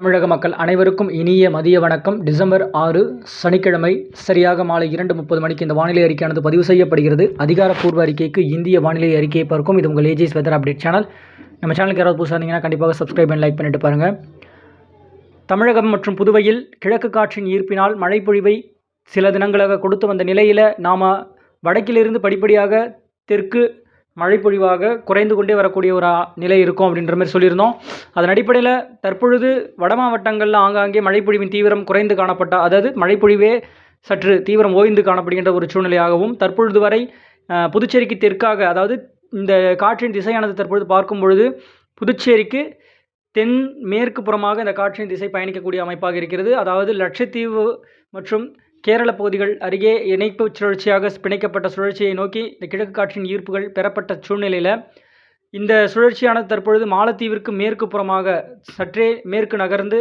தமிழக மக்கள் அனைவருக்கும் இனிய மதிய வணக்கம். டிசம்பர் ஆறு சனிக்கிழமை சரியாக மாலை இரண்டு முப்பது மணிக்கு இந்த வானிலை அறிக்கையானது பதிவு செய்யப்படுகிறது. அதிகாரப்பூர்வ அறிக்கைக்கு இந்திய வானிலை அறிக்கையை பார்க்கும். இது உங்கள் ஏஜிஎஸ் வெதர் அப்டேட் சேனல் நம்ம சேனலுக்கு யாராவது புதுசாக இருந்தீங்கன்னா கண்டிப்பாக சப்ஸ்கிரைப் அண்ட் லைக் பண்ணிட்டு பாருங்கள் தமிழகம் மற்றும் புதுவையில் கிழக்கு காற்றின் ஈர்ப்பினால் மழைப்பொழிவை சில தினங்களாக கொடுத்து வந்த நிலையில் நாம் வடக்கிலிருந்து படிப்படியாக தெற்கு மழைப்பொழிவாக குறைந்து கொண்டே வரக்கூடிய ஒரு நிலை இருக்கும் அப்படின்ற மாதிரி சொல்லியிருந்தோம். அதன் அடிப்படையில் தற்பொழுது வட மாவட்டங்களில் ஆங்காங்கே மழைப்பொழிவின் தீவிரம் குறைந்து காணப்பட்ட அதாவது மழைப்பொழிவே சற்று தீவிரம் ஓய்ந்து காணப்படுகின்ற ஒரு சூழ்நிலையாகவும் தற்பொழுது வரை புதுச்சேரிக்கு தெற்காக அதாவது இந்த காற்றின் திசையானது தற்பொழுது பார்க்கும் பொழுது புதுச்சேரிக்கு தென் மேற்கு புறமாக இந்த காற்றின் திசை பயணிக்கக்கூடிய அமைப்பாக இருக்கிறது. அதாவது லட்சத்தீவு மற்றும் கேரள பகுதிகள் அருகே இணைப்பு சுழற்சியாக பிணைக்கப்பட்ட சுழற்சியை நோக்கி இந்த கிழக்கு காற்றின் ஈர்ப்புகள் பெறப்பட்ட சூழ்நிலையில் இந்த சுழற்சியானது தற்பொழுது மாலத்தீவிற்கு மேற்கு புறமாக சற்றே மேற்கு நகர்ந்து